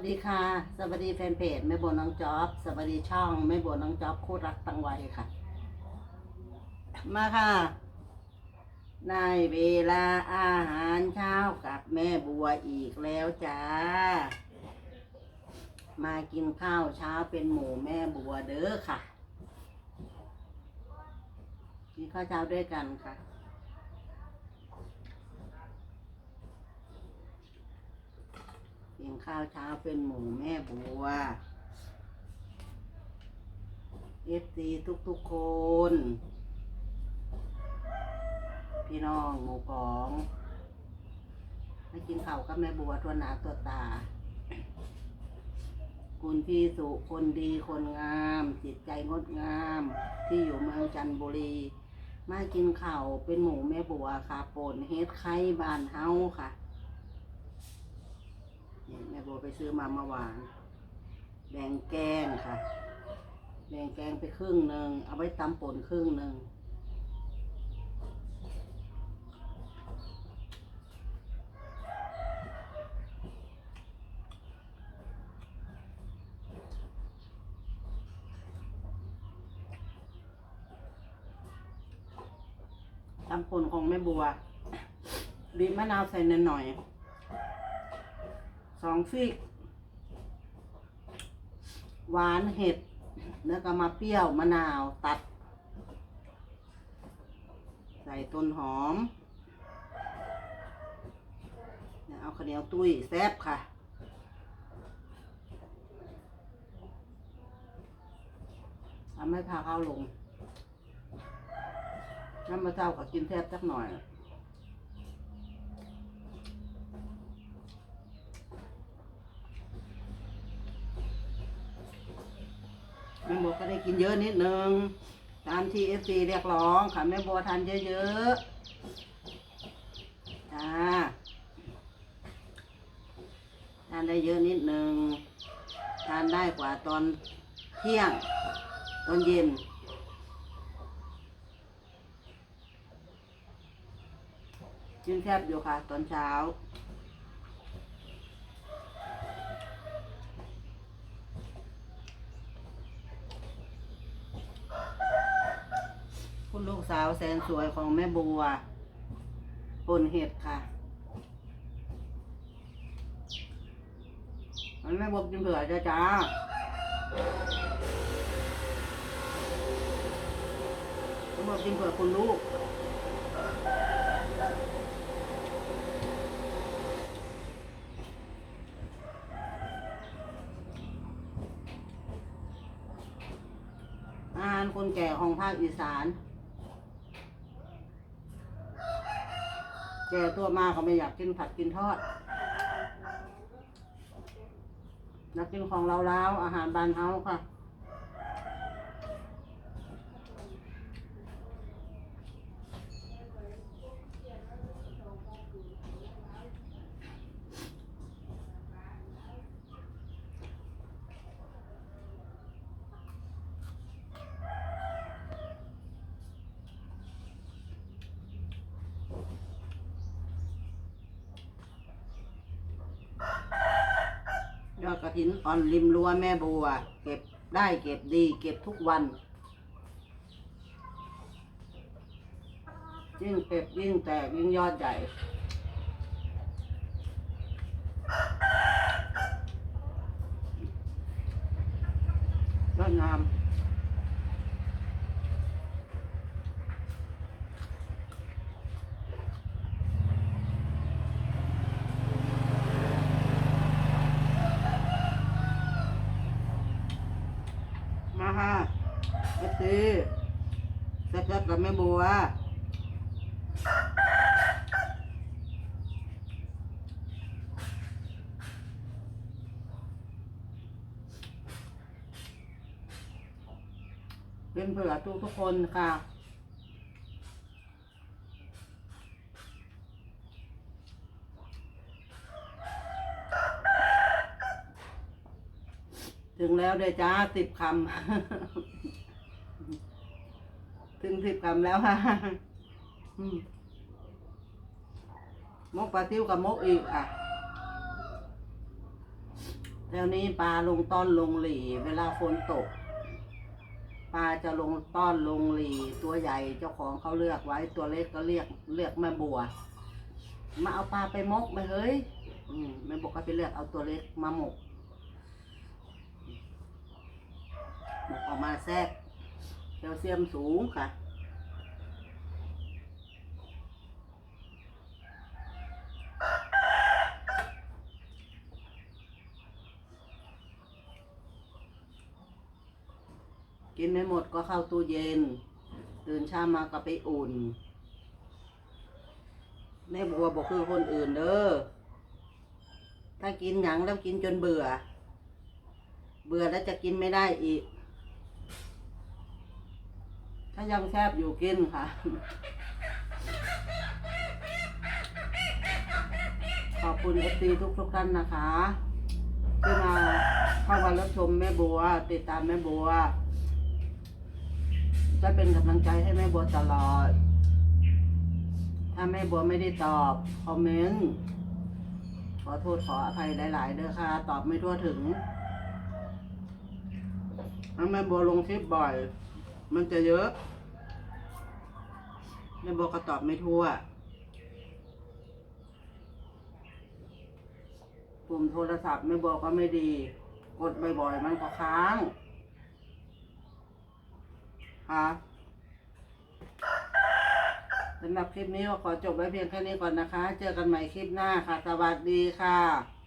วัสดีค่ะ สวัสดีแฟนเพจแม่บัวน้องจ๊อบ สวัสดีช่องแม่บัวน้องจ๊อบคู่รักตังไวค่ะ มาค่ะในเวลาอาหารเช้ากับแม่บัวอีกแล้วจ้า มากินข้าวเช้าเป็นหมูแม่บัวเด้อค่ะ กินข้าวเช้าด้วยกันค่ะ กินข้าวเช้าเป็นหมูแม่บัวเอฟซีทุกทุกๆคน พี่น้องหมูกองให้กินข้าวกับแม่บัวตัวหนาตัวตา คุณพี่สุคนดีคนงาม จิตใจงดงาม ที่อยู่เมืองจันทบุรี มากินข้าวเป็นหมูแม่บัวค่ะป่นเฮ็ดไข่บานเฮาค่ะ แม่โบไปซื้อมาเมื่อวานแบ่งแกงค่ะแบ่งแกงไปครึ่งหนึ่งเอาไว้ตำป่นครึ่งหนึ่งตำป่นของแม่บัวบีบมะนาวใส่หน่อยๆ สองฟิก หวานเห็ด แล้วก็มาเปรี้ยวมะนาวตัด ใส่ต้นหอม เอาข้าวเหนียวตุ้ยแซบค่ะทำให้พาข้าวลงน้ำมะเจ้าก็กินแทบสักหน่อย ม่บัวก็ได้กินเยอะนิดนึง ตามที่เอฟซีเรียกร้องค่ะแม่บัวทานเยอะๆจ้าทานได้เยอะนิดนึง ทานได้กว่าตอนเที่ยง ตอนเย็นกินแทบอยู่ค่ะ ตอนเช้า คุณลูกสาวแสนสวยของแม่บัวปนเห็ดค่ะมันแม่บวกินเผื่อจ้าจ้าแม่บวกินเผื่อคุณลูกอาหารคนแก่ของภาคอีสาน แก่ตัวมาก็ไม่อยากกินผัดกินทอดอยากกินของเราแล้วอาหารบานเฮาค่ะ กระถินอ่อนริมรั้วแม่บัว เก็บได้เก็บดี เก็บทุกวัน ยิ่งเก็บยิ่งแตกยิ่งยอดใหญ่ ยอดงาม มาค่ะเอฟซีแซ่บๆกับแม่บัวเป็นเผื่อทุกทุกคนค่ะ ถึงแล้วเด้จ้าสิบคำ ถึงสิบคำแล้วค่ะมกปลาติ้วกับมกอีกอะแถวนี้ปลาลงต้อนลงหลี เวลาฝนตก ปลาจะลงต้อนลงหลี ตัวใหญ่เจ้าของเขาเลือกไว้ตัวเล็กก็เรียกเรียกแม่บัว มาเอาปลาไปมกไหมเฮ้ยอืมแม่บอกก็ไปเลือกเอาตัวเล็กมาหมก หมก ออกมาแทรกแคลเซียมสูงค่ะ กินไม่หมดก็เข้าตู้เย็น ตื่นเช้ามาก็ไปอุ่นแม่บัวบอกคือคนอื่นเด้อ ถ้ากินหยังแล้วกินจนเบื่อ เบื่อแล้วจะกินไม่ได้อีก ถ้ายังแซบอยู่กินค่ะ ขอบคุณเอฟซีทุกทุกๆท่านนะคะที่มาเข้ามารับชมแม่บัว ติดตามแม่บัวจะเป็นกำลังใจให้แม่บัวตลอด ถ้าแม่บัวไม่ได้ตอบคอมเมนต์ขอโทษขออภัยหลาย ๆ เด้อค่ะ ตอบไม่ทั่วถึงถ้แม่บัวลงคลิปบ่อย มันจะเยอะแม่บัวก็ตอบไม่ทั่วปุ่มโทรศัพท์แม่บัวก็ไม่ดี กดบ่อยๆมันก็ค้างค่ะสำหรับคลิปนี้ก็ขอจบไว้เพียงแค่นี้ก่อนนะคะ เจอกันใหม่คลิปหน้าค่ะ สวัสดีค่ะ